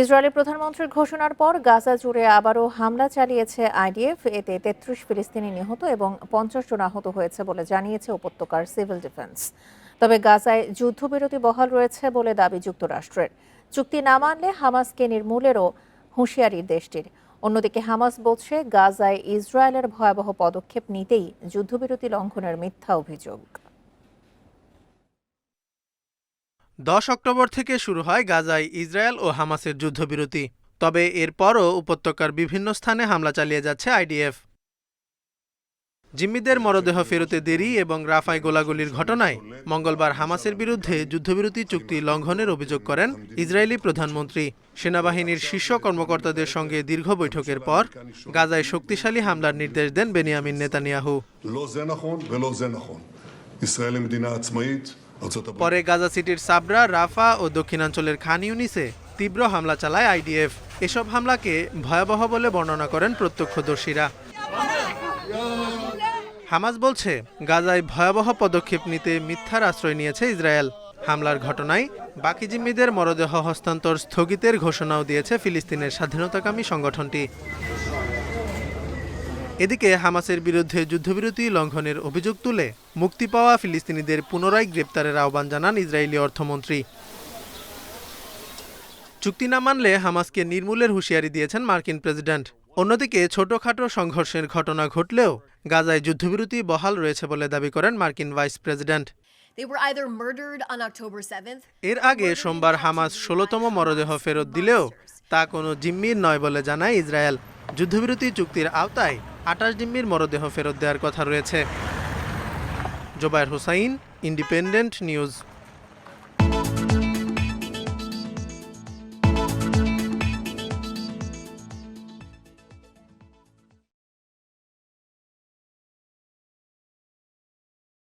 ইসরায়েলের প্রধানমন্ত্রীর ঘোষণার পর গাজা জুড়ে আবারও হামলা চালিয়েছে আইডিএফ। এতে তেত্রিশ ফিলিস্তিনি নিহত এবং পঞ্চাশ জন আহত হয়েছে বলে জানিয়েছে উপত্যকার সিভিল ডিফেন্স। তবে গাজায় যুদ্ধবিরতি বহাল রয়েছে বলে দাবি যুক্তরাষ্ট্রের। চুক্তি না মানলে হামাসকে নির্মূলেরও হুঁশিয়ারি দেশটির। অন্যদিকে হামাস বলছে, গাজায় ইসরায়েলের ভয়াবহ পদক্ষেপ নিতেই যুদ্ধবিরতি লঙ্ঘনের মিথ্যা অভিযোগ। দশ অক্টোবর থেকে শুরু হয় গাজায় ইসরায়েল ও হামাসের যুদ্ধবিরতি। তবে এরপরও উপত্যকার বিভিন্ন স্থানে হামলা চালিয়ে যাচ্ছে আইডিএফ। জিম্মিদের মরদেহ ফেরতে দেরি এবং রাফায় গোলাগুলির ঘটনায় মঙ্গলবার হামাসের বিরুদ্ধে যুদ্ধবিরতি চুক্তি লঙ্ঘনের অভিযোগ করেন ইসরায়েলি প্রধানমন্ত্রী। সেনাবাহিনীর শীর্ষ কর্মকর্তাদের সঙ্গে দীর্ঘ বৈঠকের পর গাজায় শক্তিশালী হামলার নির্দেশ দেন বেনিয়ামিন নেতানিয়াহু। পরে গাজা সিটির সাবরা, রাফা ও দক্ষিণাঞ্চলের খান ইউনিসে তীব্র হামলা চালায় আইডিএফ। এসব হামলাকে ভয়াবহ বলে বর্ণনা করেন প্রত্যক্ষদর্শীরা। হামাজ বলছে, গাজায় ভয়াবহ পদক্ষেপ নিতে মিথ্যার আশ্রয় নিয়েছে ইসরায়েল। হামলার ঘটনায় বাকি জিম্মিদের মরদেহ হস্তান্তর স্থগিতের ঘোষণাও দিয়েছে ফিলিস্তিনের স্বাধীনতাকামী সংগঠনটি। এদিকে হামাসের বিরুদ্ধে যুদ্ধবিরতি লঙ্ঘনের অভিযোগ তুলে মুক্তি পাওয়া ফিলিস্তিনিদের পুনরায় গ্রেপ্তারের আহ্বান জানান ইসরায়েলি অর্থমন্ত্রী। চুক্তি না মানলে হামাসকে নির্মূলের হুঁশিয়ারি দিয়েছেন মার্কিন প্রেসিডেন্ট। অন্যদিকে ছোটখাটো সংঘর্ষের ঘটনা ঘটলেও গাজায় যুদ্ধবিরতি বহাল রয়েছে বলে দাবি করেন মার্কিন vice president. They were either murdered on October 7th এর আগে সোমবার হামাস ষোলোতম মরদেহ ফেরত দিলেও তা কোনো জিম্মির নয় বলে জানায় ইসরায়েল। যুদ্ধবিরতি চুক্তির আওতায় আটাশ জিম্মির মরদেহ ফেরত দেওয়ার কথা রয়েছে। Zobayer Hussain independent news